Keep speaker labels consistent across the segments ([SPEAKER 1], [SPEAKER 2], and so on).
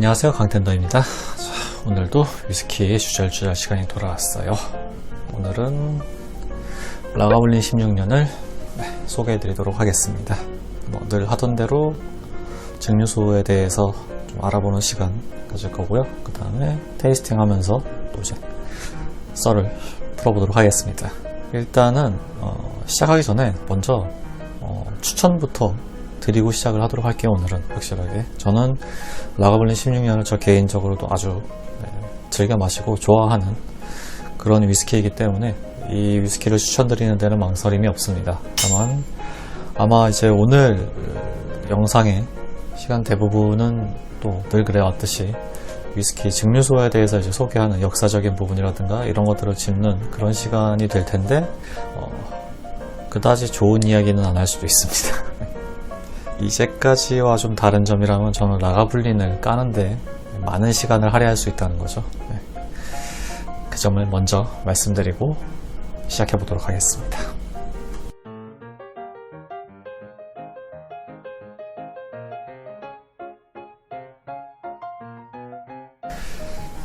[SPEAKER 1] 안녕하세요 강텐더입니다. 자, 오늘도 위스키의 주절주절 시간이 돌아왔어요. 오늘은 라가블린 16년을 소개해 드리도록 하겠습니다. 뭐, 늘 하던 대로 증류소에 대해서 좀 알아보는 시간 가질 거고요. 그 다음에 테이스팅 하면서 또 이제 썰을 풀어보도록 하겠습니다. 일단은 어, 시작하기 전에 먼저 어, 추천부터 드리고 시작을 하도록 할게요 오늘은. 확실하게. 저는 라가블린 16년을 저 개인적으로도 아주 네, 즐겨 마시고 좋아하는 그런 위스키이기 때문에 이 위스키를 추천드리는 데는 망설임이 없습니다. 다만 아마 이제 오늘 그 영상의 시간 대부분은 또 늘 그래왔듯이 위스키 증류소에 대해서 이제 소개하는 역사적인 부분이라든가 이런 것들을 짚는 그런 시간이 될 텐데 어, 그다지 좋은 이야기는 안 할 수도 있습니다 이제까지와 좀 다른 점이라면 저는 라가블린을 까는데 많은 시간을 할애할 수 있다는 거죠. 네. 그 점을 먼저 말씀드리고 시작해 보도록 하겠습니다.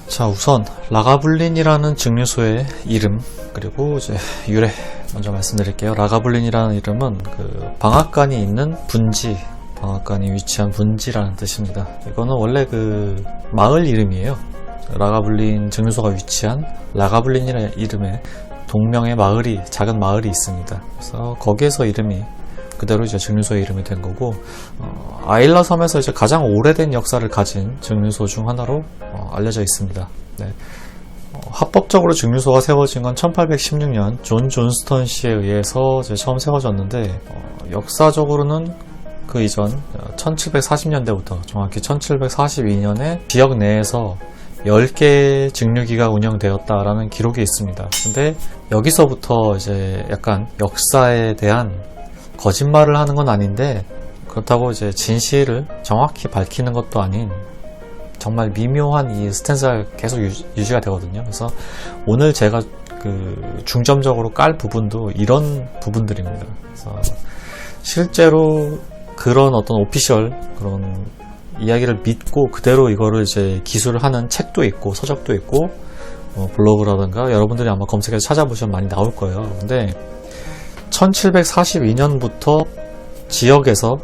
[SPEAKER 1] 자, 우선 라가블린이라는 증류소의 이름 그리고 이제 유래 먼저 말씀드릴게요. 라가블린이라는 이름은 그 방앗간이 있는 분지, 방앗간이 위치한 분지라는 뜻입니다. 이거는 원래 그 마을 이름이에요. 라가블린 증류소가 위치한 라가블린이라는 이름의 동명의 마을이 작은 마을이 있습니다. 그래서 거기에서 이름이 그대로 이제 증류소의 이름이 된 거고 어, 아일라 섬에서 이제 가장 오래된 역사를 가진 증류소 중 하나로 어, 알려져 있습니다. 네. 어, 합법적으로 증류소가 세워진 건 1816년 존 존스턴 씨에 의해서 처음 세워졌는데 어, 역사적으로는 그 이전 1740년대부터 정확히 1742년에 지역 내에서 10개의 증류기가 운영되었다라는 기록이 있습니다. 근데 여기서부터 이제 약간 역사에 대한 거짓말을 하는 건 아닌데 그렇다고 이제 진실을 정확히 밝히는 것도 아닌 정말 미묘한 이 스탠스가 계속 유지, 가 되거든요. 그래서 오늘 제가 그 중점적으로 깔 부분도 이런 부분들입니다. 그래서 실제로 그런 어떤 오피셜 그런 이야기를 믿고 그대로 이거를 이제 기술을 하는 책도 있고 서적도 있고 어, 블로그라든가 여러분들이 아마 검색해서 찾아보시면 많이 나올 거예요. 근데 1742년부터 지역에서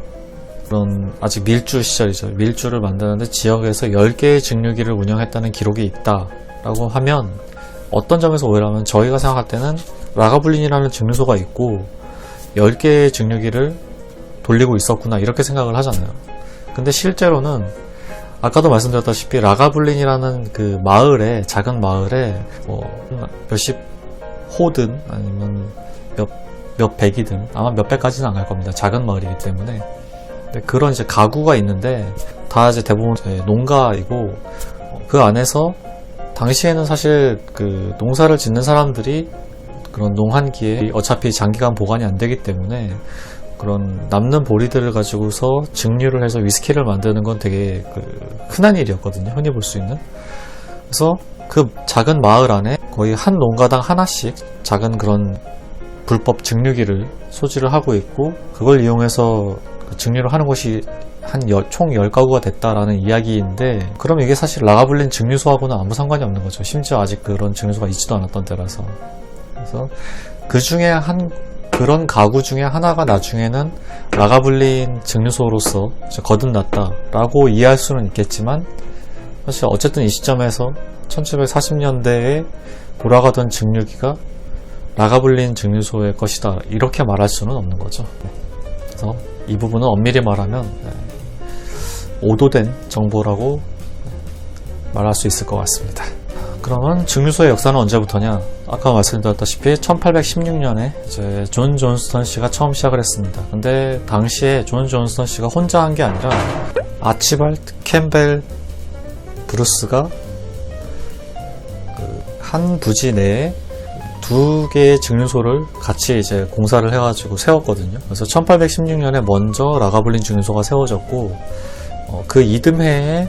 [SPEAKER 1] 그런 아직 밀주 시절이죠. 밀주를 만드는데 지역에서 10개의 증류기를 운영했다는 기록이 있다라고 하면 어떤 점에서 오해라면 저희가 생각할 때는 라가블린이라는 증류소가 있고 10개의 증류기를 돌리고 있었구나 이렇게 생각을 하잖아요. 근데 실제로는 아까도 말씀드렸다시피 라가블린이라는 그 마을에 작은 마을에 뭐 몇십 호든 아니면 몇, 몇 백이든 아마 몇 백까지는 안 갈 겁니다. 작은 마을이기 때문에 그런 이제 가구가 있는데 다 이제 대부분 이제 농가이고 그 안에서 당시에는 사실 그 농사를 짓는 사람들이 그런 농한기에 어차피 장기간 보관이 안 되기 때문에 그런 남는 보리들을 가지고서 증류를 해서 위스키를 만드는 건 되게 그 흔한 일이었거든요. 흔히 볼 수 있는. 그래서 그 작은 마을 안에 거의 한 농가당 하나씩 작은 그런 불법 증류기를 소지를 하고 있고 그걸 이용해서 그 증류를 하는 곳이 한총 10가구가 됐다라는 이야기인데 그럼 이게 사실 라가블린 증류소하고는 아무 상관이 없는 거죠. 심지어 아직 그런 증류소가 있지도 않았던 때라서. 그래서 그 중에 한 그런 가구 중에 하나가 나중에는 라가블린 증류소로서 거듭났다라고 이해할 수는 있겠지만 사실 어쨌든 이 시점에서 1740년대에 돌아가던 증류기가 라가블린 증류소의 것이다 이렇게 말할 수는 없는 거죠. 그래서 이 부분은 엄밀히 말하면 네, 오도된 정보라고 말할 수 있을 것 같습니다. 그러면 증류소의 역사는 언제부터냐? 아까 말씀드렸다시피 1816년에 이제 존 존스턴 씨가 처음 시작을 했습니다. 근데 당시에 존 존스턴 씨가 혼자 한 게 아니라 아치발트 캠벨 브루스가 그 한 부지 내에 두 개의 증류소를 같이 이제 공사를 해가지고 세웠거든요. 그래서 1816년에 먼저 라가블린 증류소가 세워졌고 어, 그 이듬해에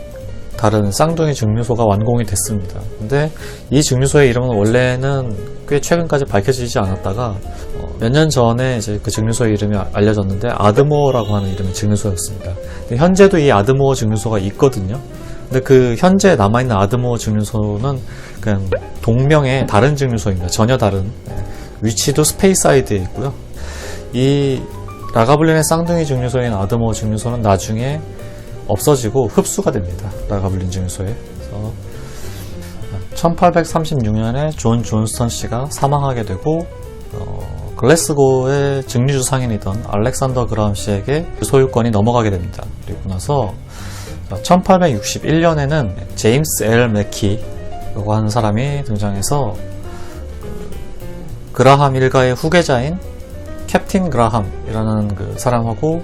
[SPEAKER 1] 다른 쌍둥이 증류소가 완공이 됐습니다. 근데 이 증류소의 이름은 원래는 꽤 최근까지 밝혀지지 않았다가 어, 몇년 전에 이제 그 증류소의 이름이 알려졌는데 아드모어라고 하는 이름의 증류소였습니다. 현재도 이 아드모어 증류소가 있거든요. 근데 그 현재 남아있는 아드모 증류소는 그냥 동명의 다른 증류소입니다. 전혀 다른. 위치도 스페이사이드에 있고요. 이 라가블린의 쌍둥이 증류소인 아드모 증류소는 나중에 없어지고 흡수가 됩니다. 라가블린 증류소에. 그래서 1836년에 존 존스턴 씨가 사망하게 되고 어, 글래스고의 증류주 상인이던 알렉산더 그라함 씨에게 소유권이 넘어가게 됩니다. 그리고 나서 1861년에는 제임스 L 맥키라고 하는 사람이 등장해서 그라함 일가의 후계자인 캡틴 그라함이라는 그 사람하고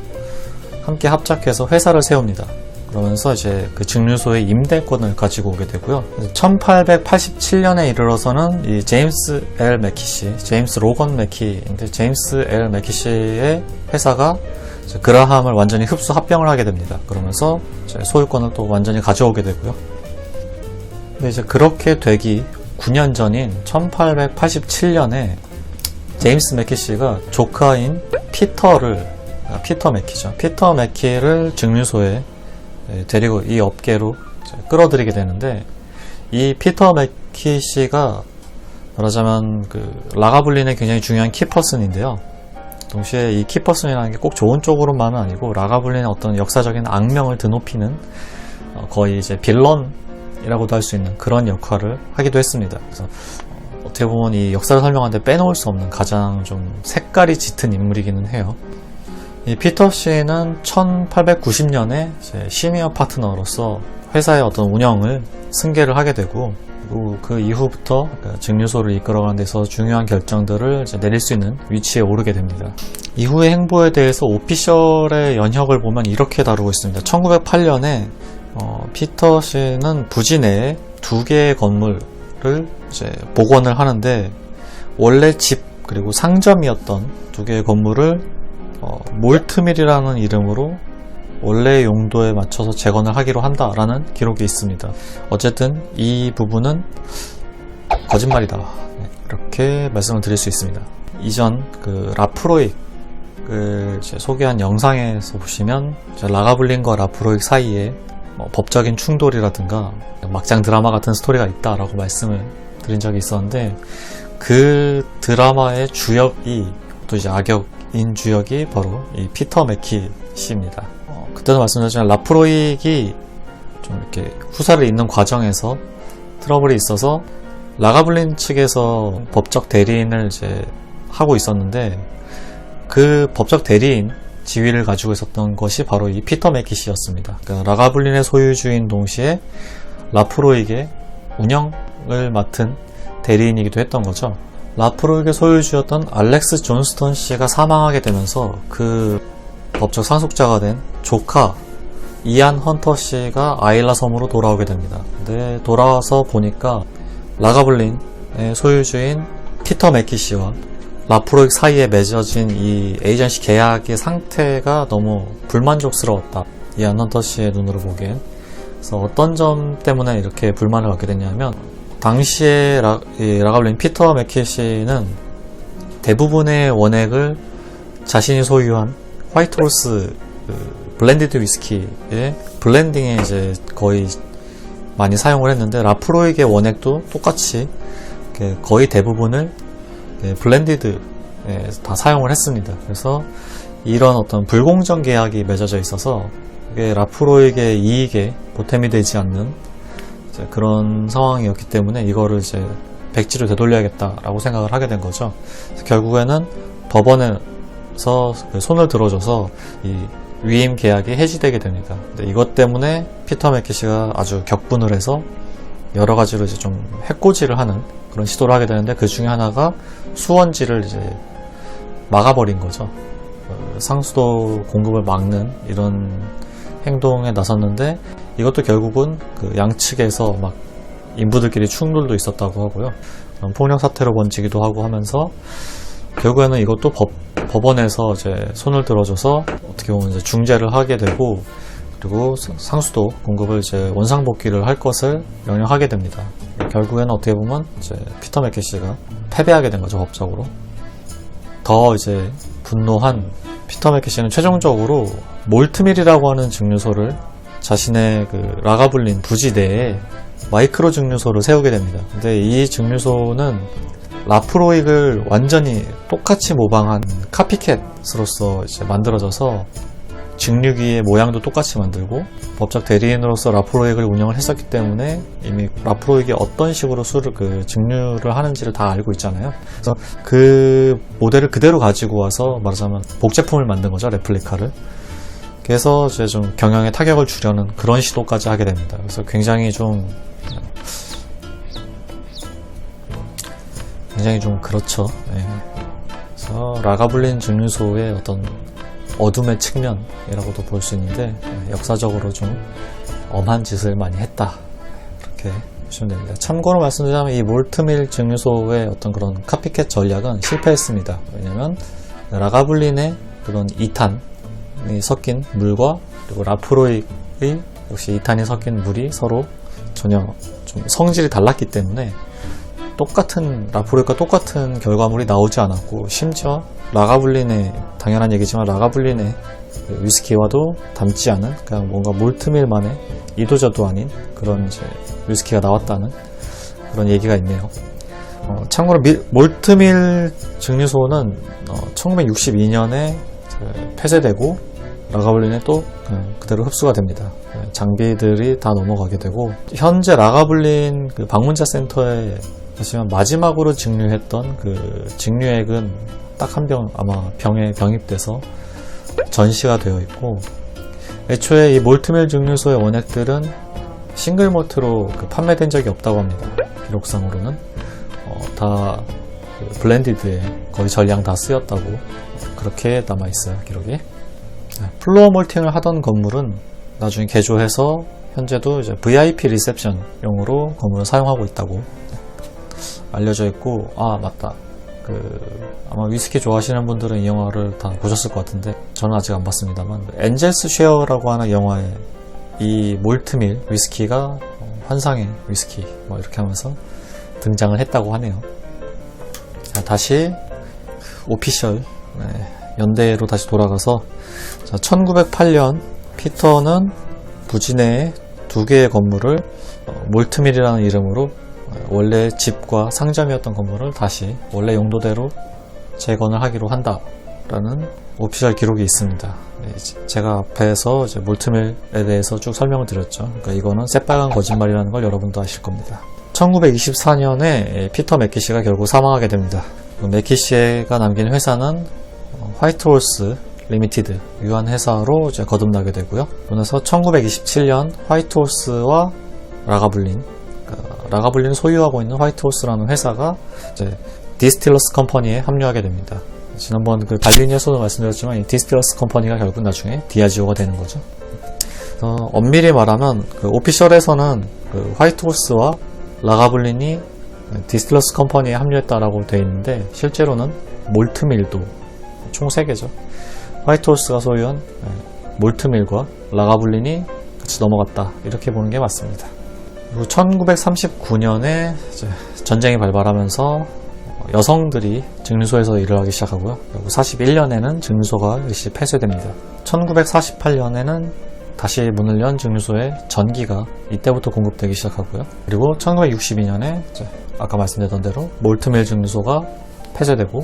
[SPEAKER 1] 함께 합작해서 회사를 세웁니다. 그러면서 이제 그 증류소의 임대권을 가지고 오게 되고요. 1887년에 이르러서는 이 제임스 L 맥키시, 제임스 로건 맥키인데 제임스 L 맥키시의 회사가 이제 그라함을 완전히 흡수 합병을 하게 됩니다. 그러면서 소유권을 또 완전히 가져오게 되고요. 근데 이제 그렇게 되기 9년 전인 1887년에 제임스 맥키시가 조카인 피터를 아, 피터 맥키죠. 피터 맥키를 증류소에 예, 데리고 이 업계로 끌어들이게 되는데 이 피터 맥키시가 말하자면 그 라가블린의 굉장히 중요한 키퍼슨인데요. 동시에 이 키퍼슨이라는 게 꼭 좋은 쪽으로만은 아니고 라가블린의 어떤 역사적인 악명을 드높이는 어, 거의 이제 빌런이라고도 할 수 있는 그런 역할을 하기도 했습니다. 그래서 어, 어떻게 보면 이 역사를 설명하는데 빼놓을 수 없는 가장 좀 색깔이 짙은 인물이기는 해요. 이 피터 씨는 1890년에 시니어 파트너로서 회사의 어떤 운영을 승계를 하게 되고 그리고 그 이후부터 그 증류소를 이끌어가는 데서 중요한 결정들을 내릴 수 있는 위치에 오르게 됩니다. 이후의 행보에 대해서 오피셜의 연혁을 보면 이렇게 다루고 있습니다. 1908년에 어, 피터 씨는 부지 내에 두 개의 건물을 이제 복원을 하는데 원래 집 그리고 상점이었던 두 개의 건물을 어, 몰트밀이라는 이름으로 원래 용도에 맞춰서 재건을 하기로 한다라는 기록이 있습니다. 어쨌든 이 부분은 거짓말이다. 네, 이렇게 말씀을 드릴 수 있습니다. 이전 그 라프로익을 소개한 영상에서 보시면 라가블린과 라프로익 사이에 뭐 법적인 충돌이라든가 막장 드라마 같은 스토리가 있다라고 말씀을 드린 적이 있었는데 그 드라마의 주역이 또 이제 악역인 주역이 바로 이 피터 맥키 씨입니다. 어, 그때도 말씀드렸지만 라프로익이 좀 이렇게 후사를 잇는 과정에서 트러블이 있어서 라가블린 측에서 법적 대리인을 이제 하고 있었는데 그 법적 대리인 지위를 가지고 있었던 것이 바로 이 피터 맥키 씨였습니다. 그러니까 라가블린의 소유주인 동시에 라프로익의 운영을 맡은 대리인이기도 했던 거죠. 라프로익의 소유주였던 알렉스 존스턴 씨가 사망하게 되면서 그 법적 상속자가 된 조카 이안 헌터 씨가 아일라 섬으로 돌아오게 됩니다. 근데 돌아와서 보니까 라가블린의 소유주인 피터 맥키 씨와 라프로익 사이에 맺어진 이 에이전시 계약의 상태가 너무 불만족스러웠다. 이안 헌터 씨의 눈으로 보기엔. 그래서 어떤 점 때문에 이렇게 불만을 갖게 됐냐면 당시에 라, 이 라가블린 피터 맥키 씨는 대부분의 원액을 자신이 소유한 화이트로스 그 블렌디드 위스키의 블렌딩에 이제 거의 많이 사용을 했는데 라프로익의 원액도 똑같이 거의 대부분을 네, 블렌디드에 다 사용을 했습니다. 그래서 이런 어떤 불공정 계약이 맺어져 있어서 라프로익의 이익에 보탬이 되지 않는 그런 상황이었기 때문에 이거를 이제 백지로 되돌려야겠다라고 생각을 하게 된 거죠. 결국에는 법원에 서그 손을 들어줘서 이 위임 계약이 해지되게 됩니다. 이것 때문에 피터 맥키시가 아주 격분을 해서 여러 가지로 이제 좀 해코지를 하는 그런 시도를 하게 되는데 그 중에 하나가 수원지를 이제 막아버린 거죠. 어, 상수도 공급을 막는 이런 행동에 나섰는데 이것도 결국은 그 양측에서 막 인부들끼리 충돌도 있었다고 하고요. 폭력 사태로 번지기도 하고 하면서 결국에는 이것도 법, 법원에서 이제 손을 들어줘서 어떻게 보면 이제 중재를 하게 되고 그리고 상수도 공급을 이제 원상복귀를 할 것을 명령하게 됩니다. 결국에는 어떻게 보면 이제 피터 맥케시가 패배하게 된 거죠 법적으로. 더 이제 분노한 피터 맥케시는 최종적으로 몰트밀이라고 하는 증류소를 자신의 그 라가블린 부지 내에 마이크로 증류소를 세우게 됩니다. 근데 이 증류소는 라프로익을 완전히 똑같이 모방한 카피캣으로서 이제 만들어져서 증류기의 모양도 똑같이 만들고 법적 대리인으로서 라프로익을 운영을 했었기 때문에 이미 라프로익이 어떤 식으로 술을 그 증류를 하는지를 다 알고 있잖아요. 그래서 그 모델을 그대로 가지고 와서 말하자면 복제품을 만든 거죠, 레플리카를. 그래서 이제 좀 경영에 타격을 주려는 그런 시도까지 하게 됩니다. 그래서 굉장히 좀 굉장히 좀 그렇죠. 예. 그래서 라가블린 증류소의 어떤 어둠의 측면이라고도 볼 수 있는데 예, 역사적으로 좀 엄한 짓을 많이 했다. 그렇게 보시면 됩니다. 참고로 말씀드리자면 이 몰트밀 증류소의 어떤 그런 카피캣 전략은 실패했습니다. 왜냐면 라가블린의 그런 2탄이 섞인 물과 그리고 라프로익의 역시 2탄이 섞인 물이 서로 전혀 좀 성질이 달랐기 때문에 똑같은 라프로익과 똑같은 결과물이 나오지 않았고 심지어 라가블린의 당연한 얘기지만 라가블린의 그 위스키와도 닮지 않은 그냥 뭔가 몰트밀만의 이도저도 아닌 그런 이제 위스키가 나왔다는 그런 얘기가 있네요. 어, 참고로 밀- 몰트밀 증류소는 1962년에 폐쇄되고 라가블린에 또 그냥 그대로 흡수가 됩니다. 네, 장비들이 다 넘어가게 되고 현재 라가블린 그 방문자 센터에 하지만 마지막으로 증류했던 그 증류액은 딱 한 병 아마 병에 병입돼서 전시가 되어 있고 애초에 이 몰트밀 증류소의 원액들은 싱글 모트로 그 판매된 적이 없다고 합니다. 기록상으로는 어, 다 그 블렌디드에 거의 전량 다 쓰였다고 그렇게 남아 있어요 기록이. 네, 플로어 몰팅을 하던 건물은 나중에 개조해서 현재도 이제 VIP 리셉션용으로 건물을 사용하고 있다고 알려져 있고 아 맞다. 그 아마 위스키 좋아하시는 분들은 이 영화를 다 보셨을 것 같은데 저는 아직 안 봤습니다만 엔젤스 쉐어라고 하는 영화에 이 몰트밀 위스키가 어, 환상의 위스키 뭐 이렇게 하면서 등장을 했다고 하네요. 자 다시 오피셜 네, 연대로 다시 돌아가서 자, 1908년 피터는 내에 두 개의 건물을 어, 몰트밀이라는 이름으로 어, 원래 집과 상점이었던 건물을 다시 원래 용도대로 재건을 하기로 한다라는 오피셜 기록이 있습니다. 네, 제가 앞에서 몰트밀에 대해서 쭉 설명을 드렸죠. 그러니까 이거는 새빨간 거짓말이라는 걸 여러분도 아실 겁니다. 1924년에 피터 맥키시가 결국 사망하게 됩니다. 맥키시가 남긴 회사는 어, 화이트홀스 리미티드 유한 회사로 거듭나게 되고요. 그래서 1927년 화이트홀스와 라가블린 라가블린 소유하고 있는 화이트홀스라는 회사가 이제 디스틸러스 컴퍼니에 합류하게 됩니다. 지난번 그 발린에서도 말씀드렸지만 이 디스틸러스 컴퍼니가 결국 나중에 디아지오가 되는 거죠. 어, 엄밀히 말하면 그 오피셜에서는 그 화이트홀스와 라가블린이 디스틸러스 컴퍼니에 합류했다라고 되어 있는데 실제로는 몰트밀도 총 3개죠. 화이트홀스가 소유한 예, 몰트밀과 라가블린이 같이 넘어갔다 이렇게 보는 게 맞습니다. 그리고 1939년에 전쟁이 발발하면서 여성들이 증류소에서 일을 하기 시작하고요. 그리고 41년에는 증류소가 역시 폐쇄됩니다. 1948년에는 다시 문을 연 증류소에 전기가 이때부터 공급되기 시작하고요. 그리고 1962년에 아까 말씀드렸던 대로 몰트밀 증류소가 폐쇄되고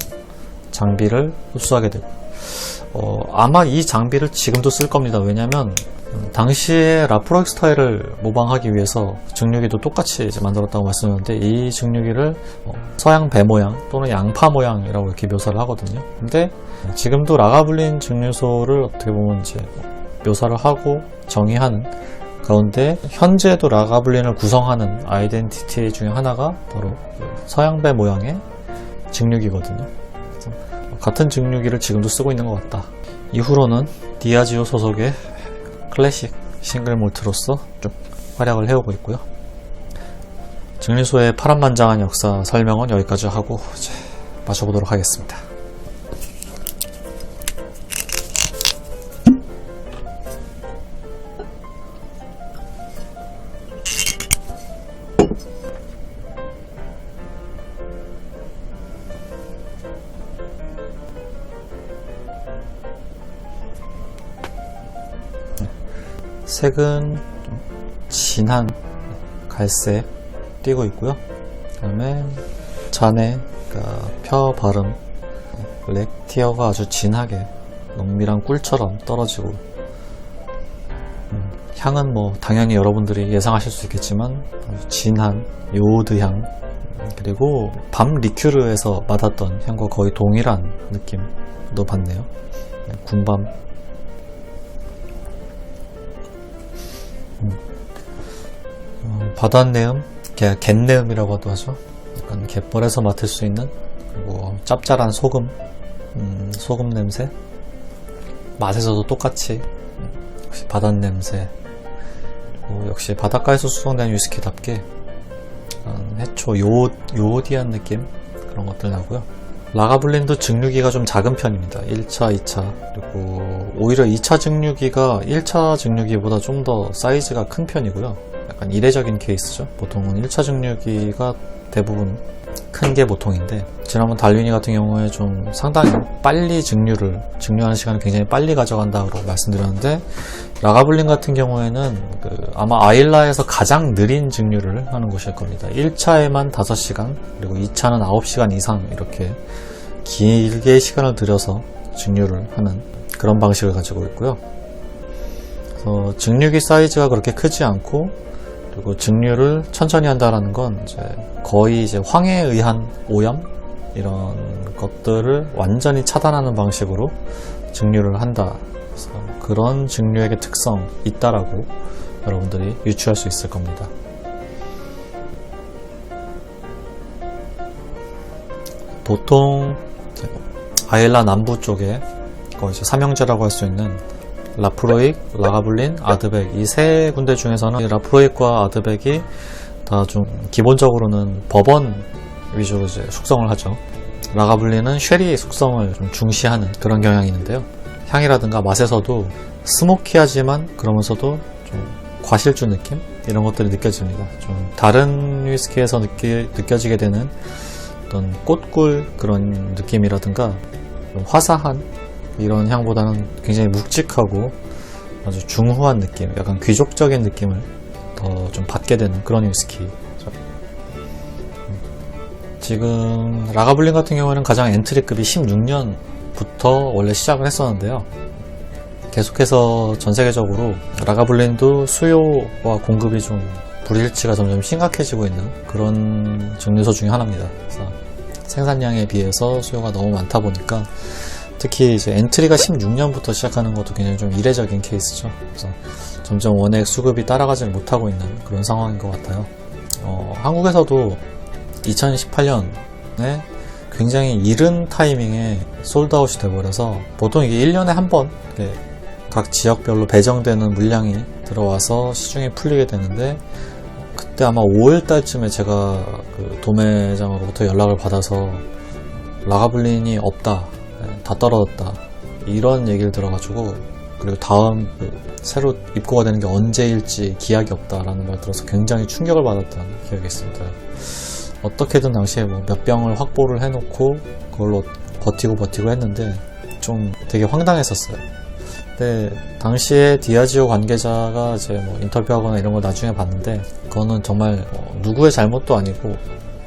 [SPEAKER 1] 장비를 흡수하게 되고 어, 아마 이 장비를 지금도 쓸 겁니다. 왜냐면 음, 당시에 라프로익 스타일을 모방하기 위해서 증류기도 똑같이 만들었다고 말씀드렸는데 이 증류기를 어, 서양 배 모양 또는 양파 모양이라고 이렇게 묘사를 하거든요. 근데 지금도 라가블린 증류소를 어떻게 보면 이제 묘사를 하고 정의하는 가운데 현재도 라가블린을 구성하는 아이덴티티 중에 하나가 바로 그 서양 배 모양의 증류기거든요. 같은 증류기를 지금도 쓰고 있는 것 같다. 이후로는 디아지오 소속의 클래식 싱글 몰트로서 좀 활약을 해오고 있고요. 증류소의 파란만장한 역사 설명은 여기까지 하고 이제 마셔보도록 하겠습니다. 색은 좀 진한 갈색 띄고 있고요. 그다음에 잔에 그러니까 펴 발음 렉 티어가 아주 진하게 농밀한 꿀처럼 떨어지고 음, 향은 뭐 당연히 여러분들이 예상하실 수 있겠지만 아주 진한 요오드 향 음, 그리고 밤 리큐르에서 맡았던 향과 거의 동일한 느낌도 받네요. 네, 군밤 바닷내음, 개- 갯내음이라고도 하죠. 약간 갯벌에서 맡을 수 있는 그리고 짭짤한 소금, 음, 소금 냄새. 맛에서도 똑같이 음, 역시 바닷 냄새. 그리고 역시 바닷가에서 수송된 위스키답게 해초 요 요디한 느낌 그런 것들 나고요. 라가블린도 증류기가 좀 작은 편입니다. 1차, 2차. 그리고 오히려 2차 증류기가 1차 증류기보다 좀 더 사이즈가 큰 편이고요. 약간 이례적인 케이스죠. 보통은 1차 증류기가 대부분 큰 게 보통인데 지난번 달리니 같은 경우에 좀 상당히 빨리 증류를 증류하는 시간을 굉장히 빨리 가져간다고 말씀드렸는데 라가블린 같은 경우에는 그 아마 아일라에서 가장 느린 증류를 하는 곳일 겁니다. 1차에만 5시간 그리고 2차는 9시간 이상 이렇게 길게 시간을 들여서 증류를 하는 그런 방식을 가지고 있고요. 증류기 사이즈가 그렇게 크지 않고 그리고 증류를 천천히 한다라는 건 이제 거의 이제 황해에 의한 오염 이런 것들을 완전히 차단하는 방식으로 증류를 한다. 그래서 그런 증류액의 특성 있다라고 여러분들이 유추할 수 있을 겁니다. 보통 아일라 남부 쪽에 거의 삼형제라고 할 수 있는 라프로익, 라가블린, 아드백 이 세 군데 중에서는 이 라프로익과 아드백이 다 좀 기본적으로는 버번 위주로 이제 숙성을 하죠. 라가블린은 쉐리 숙성을 좀 중시하는 그런 경향이 있는데요. 향이라든가 맛에서도 스모키하지만 그러면서도 좀 과실주 느낌 이런 것들이 느껴집니다. 좀 다른 위스키에서 느끼, 느껴지게 되는 어떤 꽃꿀 그런 느낌이라든가 좀 화사한 이런 향보다는 굉장히 묵직하고 아주 중후한 느낌, 약간 귀족적인 느낌을 더 좀 받게 되는 그런 위스키. 지금 라가블린 같은 경우에는 가장 엔트리급이 16년부터 원래 시작을 했었는데요. 계속해서 전 세계적으로 라가블린도 수요와 공급이 좀 불일치가 점점 심각해지고 있는 그런 증류소 중에 하나입니다. 생산량에 비해서 수요가 너무 많다 보니까 특히 이제 엔트리가 16년부터 시작하는 것도 굉장히 좀 이례적인 케이스죠. 그래서 점점 원액 수급이 따라가지 못하고 있는 그런 상황인 것 같아요. 어, 한국에서도 2018년에 굉장히 이른 타이밍에 솔드아웃이 돼버려서 보통 이게 1년에 한 번 각 지역별로 배정되는 물량이 들어와서 시중에 풀리게 되는데 그때 아마 5월 달쯤에 제가 그 도매장으로부터 연락을 받아서 라가블린이 없다, 네, 다 떨어졌다 이런 얘기를 들어가지고 그리고 다음 그 새로 입고가 되는 게 언제일지 기약이 없다라는 말 들어서 굉장히 충격을 받았던 기억이 있습니다. 어떻게든 당시에 뭐 몇 병을 확보를 해놓고 그걸로 버티고 버티고 했는데 좀 되게 황당했었어요. 근데 당시에 디아지오 관계자가 이제 뭐 인터뷰하거나 이런 거 나중에 봤는데 그거는 정말 뭐 누구의 잘못도 아니고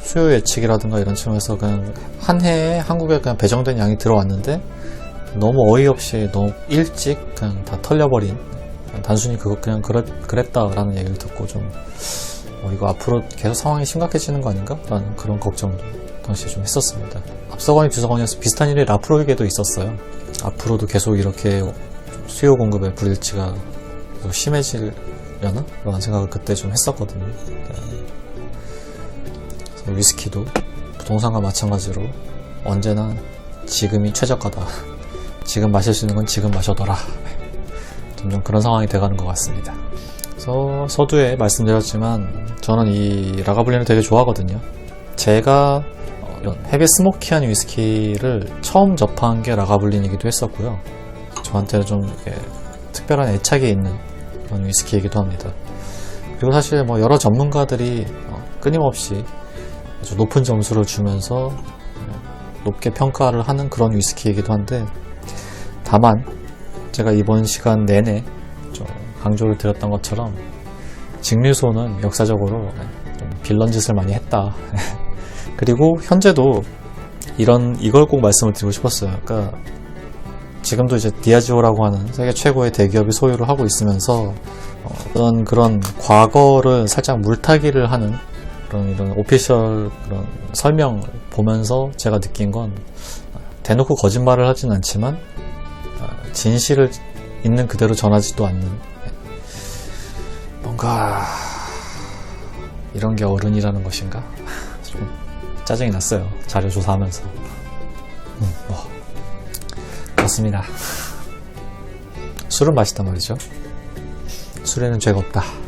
[SPEAKER 1] 수요 예측이라든가 이런 측면에서 그냥 한 해에 한국에 그냥 배정된 양이 들어왔는데 너무 어이없이 너무 일찍 그냥 다 털려버린 단순히 그거 그냥 그랬, 그랬다라는 얘기를 듣고 좀 어, 이거 앞으로 계속 상황이 심각해지는 거 아닌가? 라는 그런 걱정도 당시에 좀 했었습니다. 앞서거니 뒤서거니에서 비슷한 일이 라프로에게도 있었어요. 앞으로도 계속 이렇게 수요 공급의 불일치가 심해지려나? 라는 생각을 그때 좀 했었거든요. 네. 그래서 위스키도 부동산과 마찬가지로 언제나 지금이 최저가다. 지금 마실 수 있는 건 지금 마셔둬라. 점점 그런 상황이 돼가는 것 같습니다. 그래서 서두에 말씀드렸지만 저는 이 라가블린을 되게 좋아하거든요. 제가 어, 헤비 스모키한 위스키를 처음 접한 게 라가블린이기도 했었고요. 저한테는 좀 특별한 애착이 있는 그런 위스키이기도 합니다. 그리고 사실 뭐 여러 전문가들이 어, 끊임없이 아주 높은 점수를 주면서 높게 평가를 하는 그런 위스키이기도 한데 다만 제가 이번 시간 내내 좀 강조를 드렸던 것처럼 직류소는 역사적으로 좀 빌런 짓을 많이 했다. 그리고 현재도 이런 이걸 꼭 말씀을 드리고 싶었어요. 그러니까 지금도 이제 디아지오라고 하는 세계 최고의 대기업이 소유를 하고 있으면서 어, 어떤 그런 과거를 살짝 물타기를 하는 그런 이런 오피셜 그런 설명을 보면서 제가 느낀 건 대놓고 거짓말을 하진 않지만 어, 진실을 있는 그대로 전하지도 않는 뭔가 이런 게 어른이라는 것인가? 좀 짜증이 났어요 자료 조사하면서. 음, 뭐 그렇습니다. 술은 맛있단 말이죠. 술에는 죄가 없다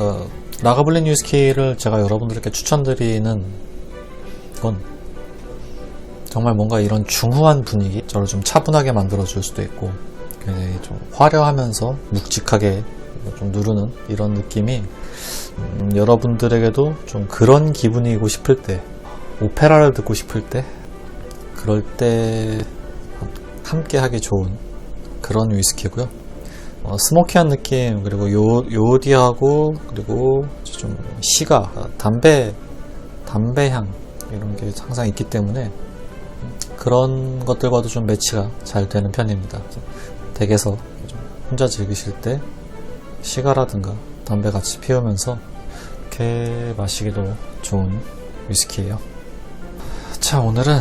[SPEAKER 1] 그 라가블린 위스키를 제가 여러분들께 추천드리는 건 정말 뭔가 이런 중후한 분위기 저를 좀 차분하게 만들어 줄 수도 있고 굉장히 좀 화려하면서 묵직하게 좀 누르는 이런 느낌이 음, 여러분들에게도 좀 그런 기분이고 싶을 때 오페라를 듣고 싶을 때 그럴 때 함께 하기 좋은 그런 위스키고요 어, 스모키한 느낌 그리고 요, 요디하고 그리고 좀 시가 담배 담배향 이런 게 항상 있기 때문에 그런 것들과도 좀 매치가 잘 되는 편입니다. 댁에서 좀 혼자 즐기실 때 시가라든가 담배 같이 피우면서 이렇게 마시기도 좋은 위스키예요. 자 오늘은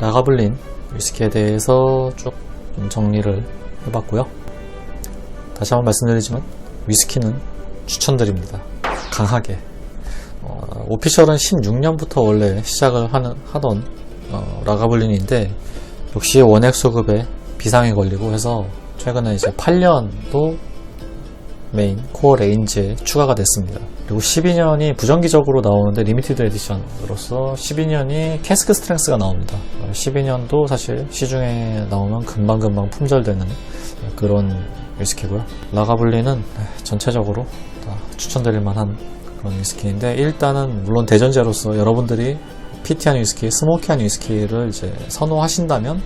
[SPEAKER 1] 라가블린 위스키에 대해서 쭉좀 정리를 해봤고요. 다시 한번 말씀드리지만 위스키는 추천드립니다. 강하게. 어, 오피셜은 16년부터 원래 시작을 하는, 하던 어, 라가블린인데 역시 원액 수급에 비상이 걸리고 해서 최근에 이제 8년도 메인 코어 레인지에 추가가 됐습니다. 그리고 12년이 부정기적으로 나오는데 리미티드 에디션으로서 12년이 캐스크 스트렝스가 나옵니다. 12년도 사실 시중에 나오면 금방금방 품절되는 그런 위스키고요. 라가블리는 전체적으로 다 추천드릴 만한 그런 위스키인데 일단은 물론 대전제로서 여러분들이 피티한 위스키, 스모키한 위스키를 이제 선호하신다면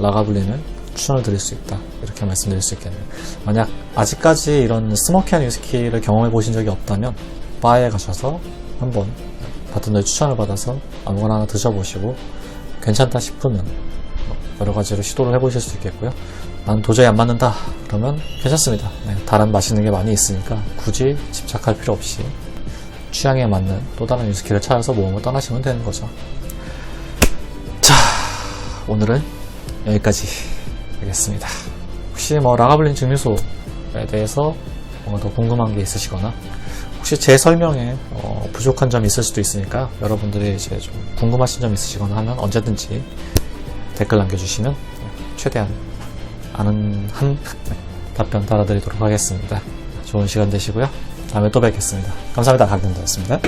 [SPEAKER 1] 라가블린을 추천을 드릴 수 있다. 이렇게 말씀드릴 수 있겠네요. 만약 아직까지 이런 스모키한 위스키를 경험해 보신 적이 없다면 바에 가셔서 한번 바튼더의 추천을 받아서 아무거나 하나 드셔보시고 괜찮다 싶으면 뭐 여러 가지로 시도를 해보실 수 있겠고요. 난 도저히 안 맞는다. 그러면 괜찮습니다. 네, 다른 맛있는 게 많이 있으니까 굳이 집착할 필요 없이 취향에 맞는 또 다른 위스키를 찾아서 모험을 떠나시면 되는 거죠. 자, 오늘은 여기까지 하겠습니다. 혹시 뭐 라가블린 증류소에 대해서 뭔가 더 궁금한 게 있으시거나 혹시 제 설명에 어, 부족한 점이 있을 수도 있으니까 여러분들이 이제 좀 궁금하신 점 있으시거나 하면 언제든지 댓글 남겨주시면 최대한 아는 한 답변 달아드리도록 하겠습니다. 좋은 시간 되시고요. 다음에 또 뵙겠습니다. 감사합니다. 각den도였습니다.